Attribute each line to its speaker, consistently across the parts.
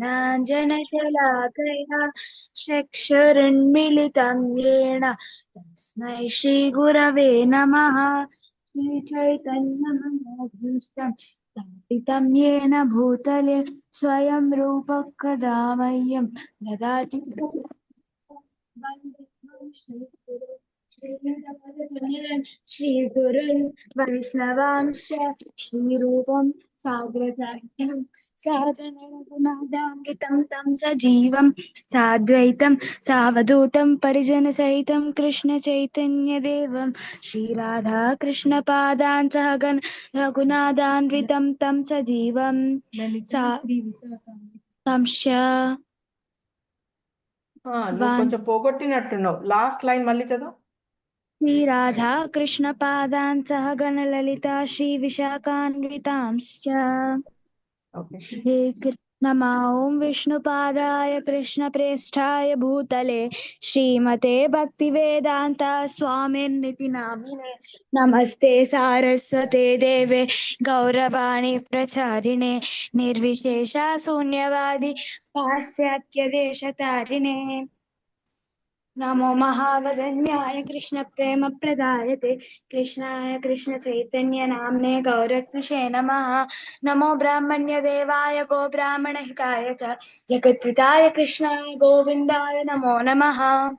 Speaker 1: नाञ्जनशलाकया चक्षुरुन्मिलितं येन तस्मै श्रीगुरवे नमः। श्रीचैतन्यमनोभीष्टं स्थापितं येन भूतले स्वयं रूपः कदा मह्यं। ददाति। श्रीगुरुन् वैष्णवांश्च श्रीरूपं साग्रजात्यं साधनरघुनाथामृतं तं सजीवं साद्वैतं सावधूतं परिजनसहितं कृष्णचैतन्यदेवं श्रीराधा कृष्णपादान् सहगन् रघुनाथान्वितं तं सजीवं सा संश
Speaker 2: ఆ, నువ్వు
Speaker 1: One.
Speaker 2: కొంచెం పోగొట్టినట్టున్నావు లాస్ట్ లైన్ మళ్ళీ చదువు
Speaker 1: श्रीराधा कृष्णपादान् सहगण ललिता श्रीविशाखान्वितांश्च हे नमा ॐ विष्णुपादाय कृष्णप्रेष्ठाय भूतले। श्रीमते भक्तिवेदान्ता स्वामिन्निति नामिने। नमस्ते सारस्वते देवे गौरवाणि प्रचारिणे निर्विशेषा शून्यवादि पाश्चात्यदेशतारिणे नमो महावदन्याय कृष्णप्रेमप्रदायते। कृष्णाय कृष्णचैतन्य नाम्ने गौरत्षे नम। नमो ब्राह्मण्यदेवाय गोब्राह्मणहिताय च। जगद्विताय कृष्णाय गोविन्दाय नमो नमः।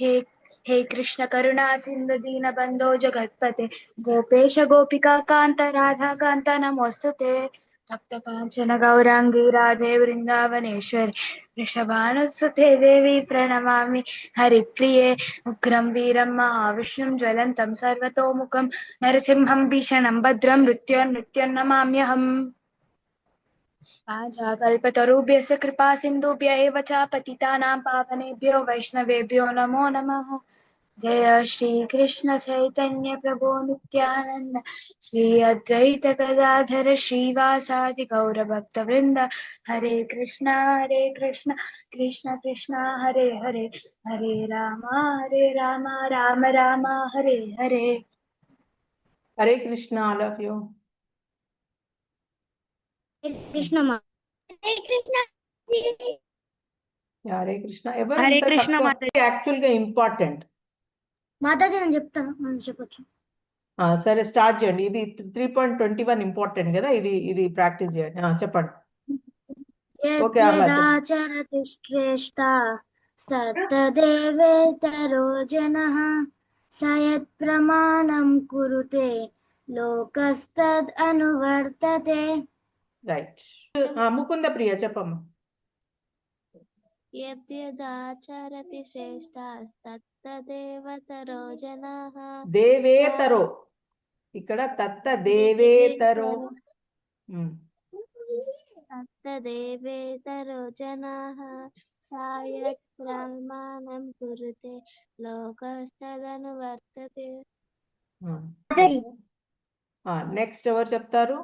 Speaker 1: हे हे कृष्ण करुणा सिन्धु दीनबन्धो जगत्पते। गोपेश गोपिका कांत राधा कान्त नमोऽस्तु ते तप्त गौरांगी राधे, वृन्दावनेश्वरि। वृषभानुसुते देवी प्रणमामि। हरिप्रिये, उग्रं वीरं, महाविष्णुं, ज्वलन्तं, सर्वतोमुखं, नरसिंहं, भीषणं, भद्रं मृत्योन्मृत्योन्नमाम्यहम् आजाकल्पतरुभ्यस्य कृपा सिन्धुभ्य एव च पतितानां पावनेभ्यो वैष्णवेभ्यो नमो नमः। जय श्रीकृष्ण चैतन्य प्रभो नित्यानन्द। श्री अद्वैत गदाधर श्रीवासादि गौरभक्तवृन्द। Hare Krishna
Speaker 2: Hare Krishna. Krishna Krishna, Hare
Speaker 1: Hare. Hare Ram
Speaker 2: Hare Ram Ram
Speaker 1: Ram, Hare Hare.
Speaker 2: Hare Krishna love
Speaker 1: you important చెప్తాను. చెప్పొచ్చు.
Speaker 2: సరే స్టార్ట్ చేయండి. ఇది three point twenty one important కదా? ఇది ఇది ప్రాక్టీస్ చేయండి. చెప్పండి.
Speaker 1: చరతి సయత్ ప్రమాణం కురుతే లోకస్తద్ అనువర్తతే
Speaker 2: రైట్ ముకుంద ప్రియ చెప్పమ్మా.
Speaker 1: యద్యదాచరతి శ్రేష్టాస్తత్తదేవతరో జనాః.
Speaker 2: దేవేతరో. ఇక్కడ తత్త దేవేతరో. ఉమ్,
Speaker 1: తత్తదేవేతరో జనాః. సాయత్ ప్రమాణం కురుతే లోకస్తదనువర్తతే
Speaker 2: నెక్స్ట్ ఎవరు చెప్తారు?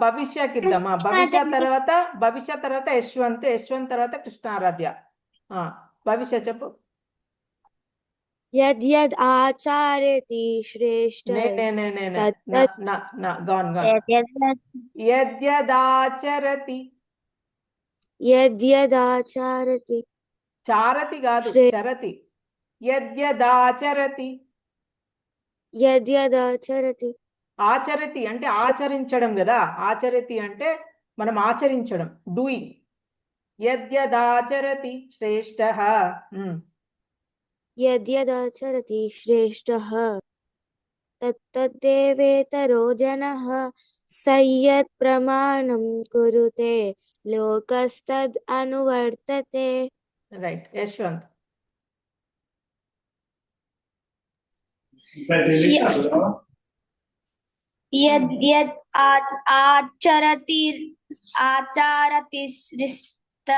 Speaker 2: భవిష్యకి ఇద్దామా భవిష్య తర్వాత భవిష్య తర్వాత యశ్వంత్ యశ్వంత్ తర్వాత కృష్ణారాధ్య. ఆ, భవిష్య చెప్పు.
Speaker 1: యద్యద్ ఆచార్యతి శ్రేష్ఠ
Speaker 2: యద్యదాచరతి
Speaker 1: యద్యదాచారతి
Speaker 2: చారతి కాదు చరతి. యద్యదాచరతి
Speaker 1: యద్యదాచరతి
Speaker 2: ఆచరతి అంటే ఆచరించడం కదా. ఆచరతి అంటే మనం ఆచరించడం డూయింగ్ యద్యదాచరతి శ్రేష్ఠ
Speaker 1: యద్యదాచరతి శ్రేష్ఠః తత్తదేవేతరో జనః. సయ్యత్ ప్రమాణం కురుతే లోకస్తద్ అనువర్తతే.
Speaker 2: రైట్ యశ్వంత్.
Speaker 1: యద్యద్ ఆచరతి ఆచారతి శ్రేష్ట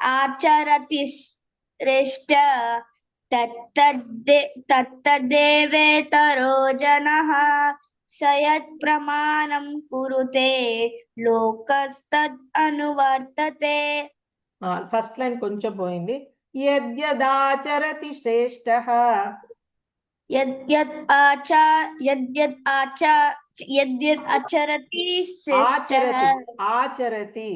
Speaker 1: ఆచరతి శ్రేష్ట తత్తదేవేతరో జన సయత్ ప్రమాణం కురుతే లోకస్తద్ అనువర్తతే.
Speaker 2: ఫస్ట్ లైన్ కొంచెం పోయింది. యద్యదాచరతి శ్రేష్ఠ ఆచరతి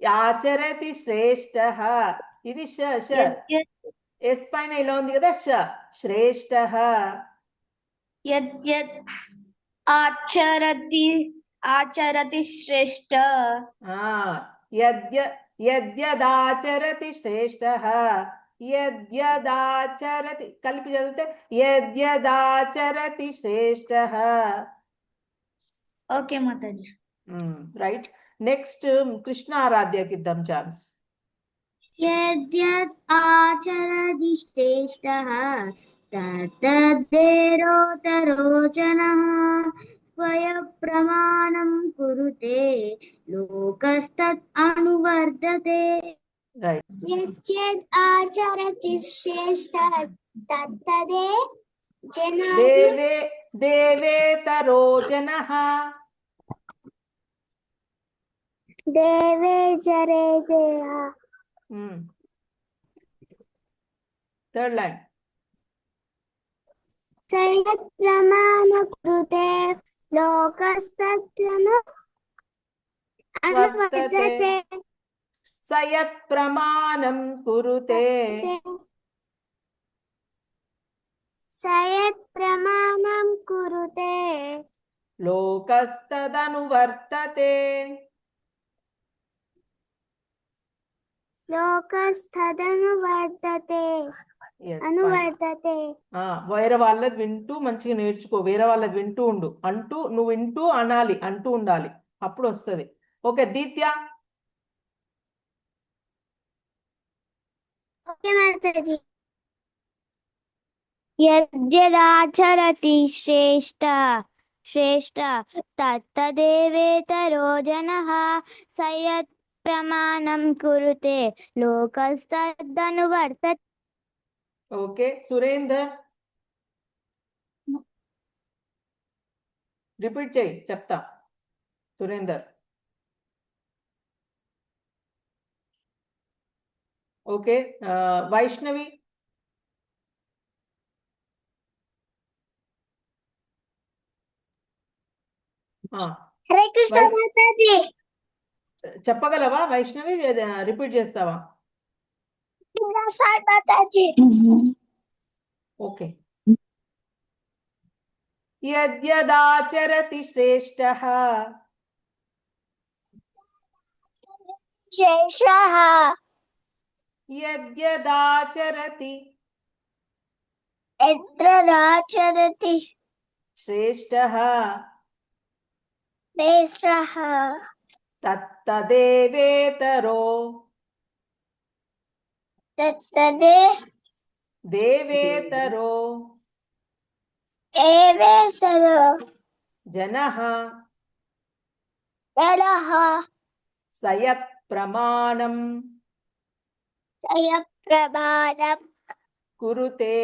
Speaker 2: ఆచరతి శ్రేష్ట ఇది ఎస్ పైన ఇలా ఉంది కదా ష
Speaker 1: శ్రేష్ట ఆచరతి
Speaker 2: ఆచరతి శ్రేష్ట यद्यदाचरति श्रेष्ठः यद्यदाचरति कल्प ज़रूरत यद्यदाचरति श्रेष्ठः।
Speaker 1: ओके माताजी
Speaker 2: राइट नेक्स्ट कृष्ण आराध्य किदम चांस
Speaker 3: यद्यद् आचरति श्रेष्ठः तद्देरोतरोचनः स्वयप्रमाणं कुरुते लोकस्तत्
Speaker 2: अनुवर्धते
Speaker 3: यद्यद् आचरति श्रेष्ठत् तत्तदे
Speaker 2: देवे देवेतरो जनः
Speaker 3: देवे जरे देहा
Speaker 2: थर्ड लाइन
Speaker 3: सर्वप्रमाणकृते లోకస్తత్వను అనువర్తతే
Speaker 2: సయత్ ప్రమాణం కురుతే.
Speaker 3: సయత్ ప్రమాణం కురుతే.
Speaker 2: లోకస్తదనువర్తతే. లోకస్తదనువర్తతే. వేరే వాళ్ళది వింటూ మంచిగా నేర్చుకో. వేరే వాళ్ళది వింటూ ఉండు. అంటూ నువ్వు వింటూ అనాలి అంటూ ఉండాలి. అప్పుడు వస్తుంది. ఓకే దీత్య?
Speaker 3: యద్యదాచరతి శ్రేష్ట శ్రేష్ట తత్తదేవేతరో జనః సయత్ ప్రమాణం కురుతే లోకస్తదనువర్తతే
Speaker 2: ఓకే సురేందర్ రిపీట్ చేయి చెప్తా. సురేందర్ ఓకే వైష్ణవి చెప్పగలవా వైష్ణవి రిపీట్ చేస్తావా?
Speaker 3: సార్ మాతాజీ
Speaker 2: ఓకే యద్యదాచరతి శ్రేష్ఠః
Speaker 3: శేషః
Speaker 2: యద్యదాచరతి
Speaker 3: ఎత్రదాచరతి
Speaker 2: శ్రేష్ఠః
Speaker 3: శ్రేష్ఠః
Speaker 2: తత్తదేవేతరో
Speaker 3: తత్తదే
Speaker 2: దేవేతరో.
Speaker 3: ఏవేసరో
Speaker 2: జనః.
Speaker 3: వెలః
Speaker 2: సయత్ ప్రమాణం
Speaker 3: జయప్రభాతం
Speaker 2: కురుతే.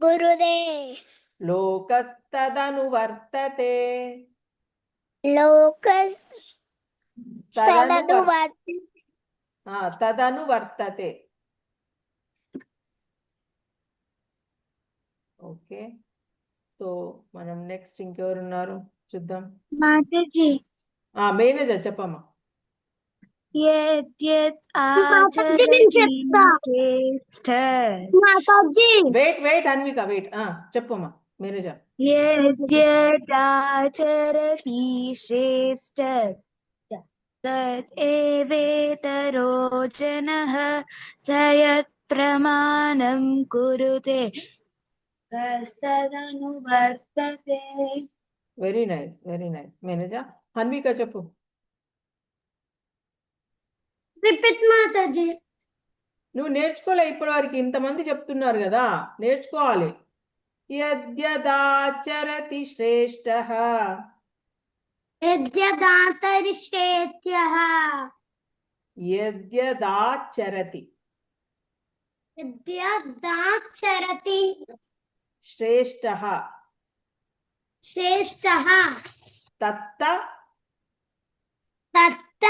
Speaker 3: గురుదే
Speaker 2: లోకస్తదనువర్తతే
Speaker 3: లోకస్
Speaker 2: తదను వర్తతే. ఓకే. సో మనం నెక్స్ట్ ఇంకెవరు ఉన్నారు చూద్దాం.
Speaker 1: మాతాజీ.
Speaker 2: ఆ మేనేజర్ చెప్పమ్మా. Wait wait Anvika wait. చెప్పమ్మా మేనేజర్.
Speaker 1: ఆచరణీ శ్రేష్ఠ तदेवेतरो जनः स यत्प्रमाणं कुरुते कस्तदनुवर्तते
Speaker 2: very nice very nice manager Anvika చెప్పు
Speaker 3: రిపీట్ మాతాజీ
Speaker 2: నువ్వు నేర్చుకోలే ఇప్పటి వరకు ఇంతమంది చెప్తున్నారు కదా నేర్చుకోవాలి యద్యదాచరతి శ్రేష్ఠ
Speaker 3: యద్యదాతరిష్టేత్యః
Speaker 2: యద్యదాచరతి
Speaker 3: యద్యదాచరతి
Speaker 2: శ్రేష్ఠ
Speaker 3: శ్రేష్టః
Speaker 2: తత్త
Speaker 3: తత్త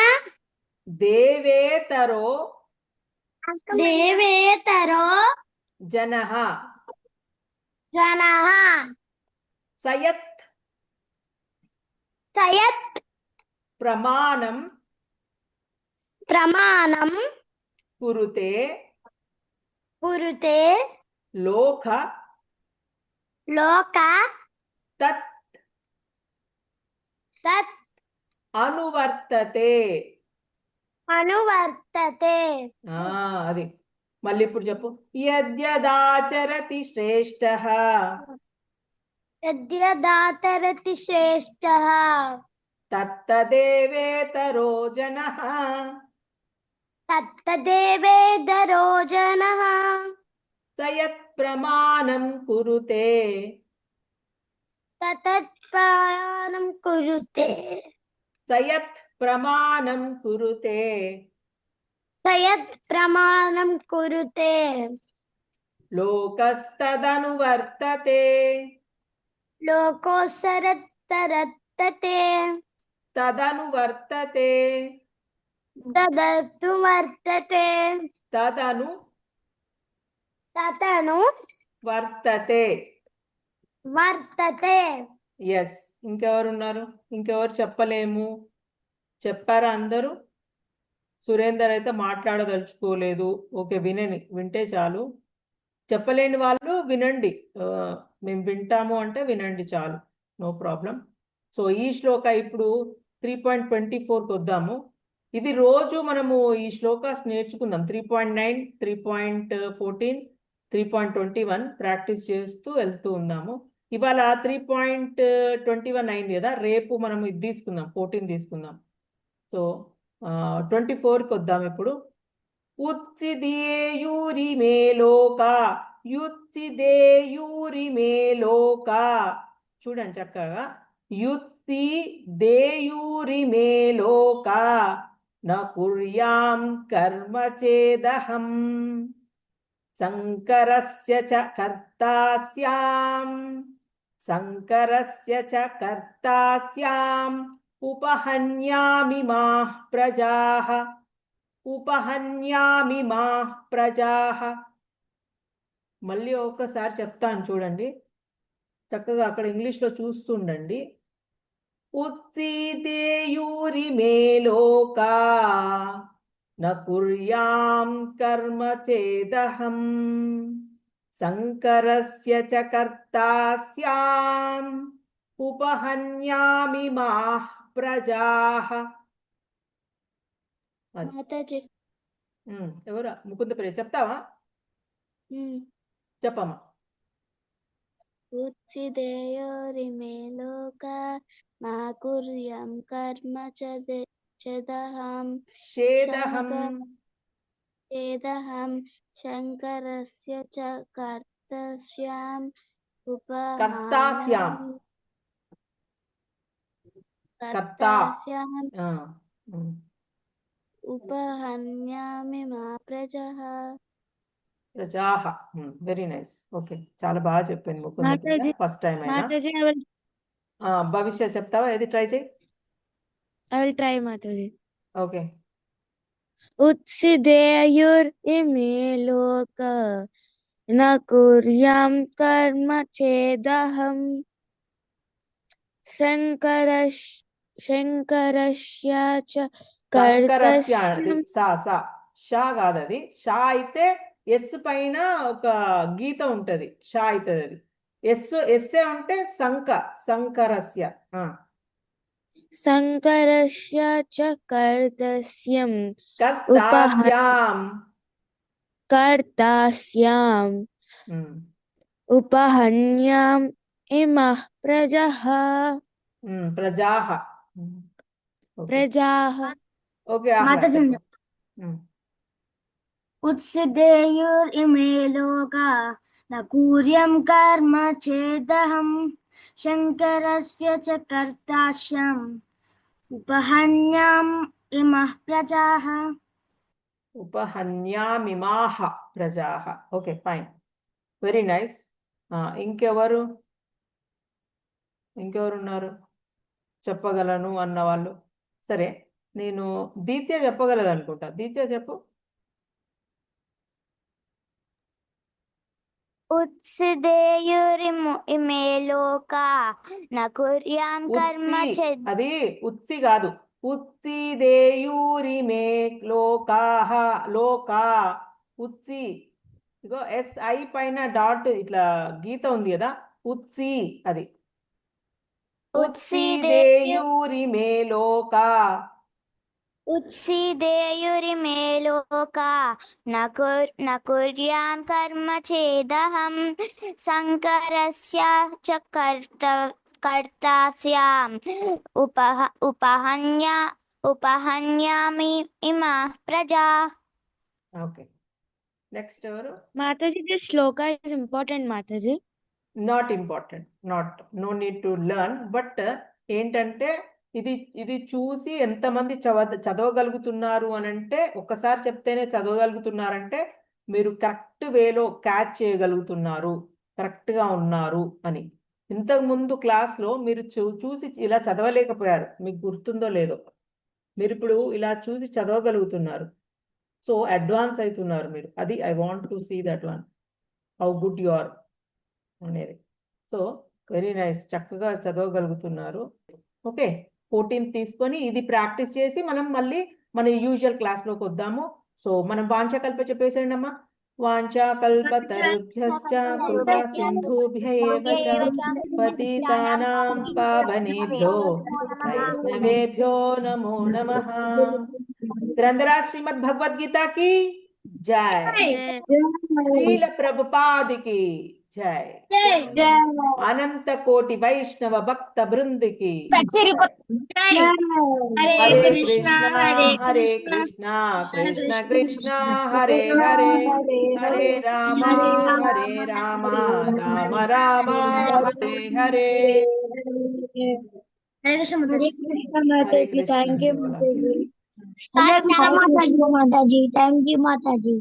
Speaker 2: దేవేతరో
Speaker 3: దేవేతరో
Speaker 2: జనః
Speaker 3: जनः।
Speaker 2: సయత్
Speaker 3: ప్రయత్
Speaker 2: ప్రమాణం
Speaker 3: ప్రమాణం
Speaker 2: కురుతే
Speaker 3: కురుతే
Speaker 2: లోక
Speaker 3: లోక
Speaker 2: తత్
Speaker 3: తత్
Speaker 2: అనువర్తతే. అనువర్తతే. అది. మళ్ళీ ఇప్పుడు చెప్పు. యద్యదాచరతి శ్రేష్ఠ
Speaker 3: यद्यदातरति श्रेष्ठः
Speaker 2: तत्तदेवेतरो जनः
Speaker 3: तत्तदेवेदरो जनः
Speaker 2: स यत्प्रमाणं कुरुते
Speaker 3: तत्प्रमाणं कुरुते
Speaker 2: स यत् प्रमाणं
Speaker 3: कुरुते स यत् प्रमाणं कुरुते
Speaker 2: लोकस्तदनुवर्तते
Speaker 3: లోకోసరత్తరత్తతే
Speaker 2: తదనువర్తతే.
Speaker 3: తదతు వర్తతే
Speaker 2: తదను
Speaker 3: తతను
Speaker 2: వర్తతే.
Speaker 3: వర్తతే.
Speaker 2: ఎస్ ఇంకెవరు ఉన్నారు ఇంకెవరు చెప్పలేము? చెప్పారా అందరూ? సురేందర్ అయితే మాట్లాడదలుచుకోలేదు. ఓకే వినని. వింటే చాలు. చెప్పలేని వాళ్ళు వినండి. మేము వింటాము అంటే వినండి చాలు. No problem. సో ఈ శ్లోక ఇప్పుడు త్రీ పాయింట్ ట్వంటీ ఫోర్కి వద్దాము. ఇది రోజు మనము ఈ శ్లోకాస్ నేర్చుకుందాం. Three point nine three point fourteen three point twenty one practice చేస్తూ వెళ్తూ ఉన్నాము. ఇవాళ త్రీ పాయింట్ ట్వంటీ వన్ అయింది కదా. రేపు మనం ఇది తీసుకుందాం ఫోర్టీన్ తీసుకుందాం. సో ట్వంటీ ఫోర్కి వద్దాం ఇప్పుడు. ఉత్సిదేయూరి మే లోక యుత్సిదేయూరి మే లోక చూడండి చక్కగా యుత్సి దేయూరి మే లోక న కర్మ చేదహం శంకరస్య చ కర్తాస్యాం శంకరస్య చ కర్తాస్యాం ఉపహన్యామి మాః ప్రజాః. ఉపహన్యామి మా ప్రజా. మళ్ళీ ఒక్కసారి చెప్తాను చూడండి. చక్కగా అక్కడ ఇంగ్లీష్లో చూస్తుండండి. ఉత్సీదేయూరి మేలోకా నకుర్యాం కర్మ చేదహం శంకరస్య చ కర్తాస్యాం ఉపహన్యామి మా ప్రజా. అది
Speaker 1: మాతాజీ
Speaker 2: ఉమ్, ఎవరా ముకుంద ప్రియ చెప్తావా చెప్పమ్మా
Speaker 1: ఉత్సిదేయోరిమే లోక మా కుర్యం కర్మ చదే చదహం
Speaker 2: చేదహం
Speaker 1: చేదహం శంకరస్య చ కర్తస్యాం
Speaker 2: కర్తాస్యాం.
Speaker 1: ఉపహాన్యామి
Speaker 2: కర్తా.
Speaker 1: కర్తాస్యాం
Speaker 2: ఆ, ఉమ్.
Speaker 1: ఉపహన్యామి మా ప్రజః
Speaker 2: ప్రజాహ వెరీ నైస్ ఓకే చాలా బాగా చెప్పింది ముకుంద
Speaker 1: మాతాజీ,
Speaker 2: ఫస్ట్ టైం అయినా
Speaker 1: మాతాజీ ఐ విల్
Speaker 2: ఆ, భవిష్య చెప్తావా ఏది ట్రై చేయి
Speaker 1: I will try Mataji
Speaker 2: okay
Speaker 1: उत्सिदेयुरिमे लोक न कुर्यां कर्म चेदहं शङ्करश् शङ्करस्य च కర్తస్య
Speaker 2: సా సా. షా కాదు అది. షా అయితే ఎస్ పైన ఒక గీత ఉంటది. షా అవుతుంది అది. ఎస్ ఎస్ఏ ఉంటే సంక సంకరస్య. సంకరస్య
Speaker 1: చ కర్తస్యం. కర్తాస్యాం.
Speaker 2: కర్తాస్యాం.
Speaker 1: ఉపహన్యాం
Speaker 2: ఇమ
Speaker 1: ప్రజః. ప్రజాః. ప్రజాః.
Speaker 2: ఉమ్, ప్రజాహ ఉమ్, ఓకే
Speaker 1: प्रजाः
Speaker 2: ఓకే ఆహ్లా
Speaker 3: మాతాజీ
Speaker 2: చెప్పు. ఉమ్,
Speaker 3: उत्सिदेयुरिमे लोका न कुर्यं कर्म चेदहं शङ्करस्य च कर्तास्यम् उपहन्याम् इमः प्रजाः
Speaker 2: ఉపహన్యామిమాహ ప్రజాహ ఓకే ఫైన్ వెరీ నైస్ ఇంకెవరు ఇంకెవరు ఉన్నారు చెప్పగలను అన్న వాళ్ళు సరే నేను దీత్య చెప్పగలదు అనుకుంటా దీత్య చెప్పు. అది ఉత్సి కాదు. ఉత్సిదేయూరిమే లోకాహ లోకా ఉత్సి. ఇగో ఎస్ఐ పైన డాట్ ఇట్లా గీత ఉంది కదా ఉత్సి అది. ఉత్సిదేయూరిమే లోకా.
Speaker 3: उत्सिदेयुरिमे लोका न कुर् न कुर्यां कर्म चेदहं शङ्करस्य च कर्त कर्ता स्याम् उपह उपहन्या उपहन्यामि इमाः प्रजाः
Speaker 2: ఓకే నెక్స్ట్ ఎవరు
Speaker 4: Mataji, this sloka is important, Mataji.
Speaker 2: Not important not no need to learn but ఏంటంటే ఇది ఇది చూసి ఎంతమంది చవ చదవగలుగుతున్నారు అని అంటే ఒక్కసారి చెప్తేనే చదవగలుగుతున్నారంటే మీరు కరెక్ట్ వేలో క్యాచ్ చేయగలుగుతున్నారు కరెక్ట్గా ఉన్నారు అని. ఇంతకుముందు క్లాస్లో మీరు చూ చూసి ఇలా చదవలేకపోయారు మీకు గుర్తుందో లేదో. మీరు ఇప్పుడు ఇలా చూసి చదవగలుగుతున్నారు. సో అడ్వాన్స్ అవుతున్నారు మీరు. అది I want to see that one how good you are అనేది. సో వెరీ నైస్ చక్కగా చదవగలుగుతున్నారు. ఓకే. ఫోర్టీన్ తీసుకొని ఇది ప్రాక్టీస్ చేసి మనం మళ్ళీ మన యూజువల్ క్లాస్లోకి వద్దాము సో మనం వాంఛాకల్ప చెప్పేసేయండి అమ్మా వాంఛాకల్పతరుభ్యశ్చ కృపా సింధుభ్య ఏవ చ పతితానాం పావనేభ్యో వైష్ణవేభ్యో నమో నమః గ్రంథరా శ్రీమద్ భగవద్గీత की जय శ్రీల ప్రభుపాద की जय। अनंत कोटि वैष्णव भक्त बृंद की Hare Krishna Hare Krishna. Krishna Krishna Hare Hare Hare. Ram. Hare Ram. Ram Hare
Speaker 3: Hare Hare
Speaker 1: Krishna thank you Mata
Speaker 2: ji.
Speaker 1: Thank you माता जी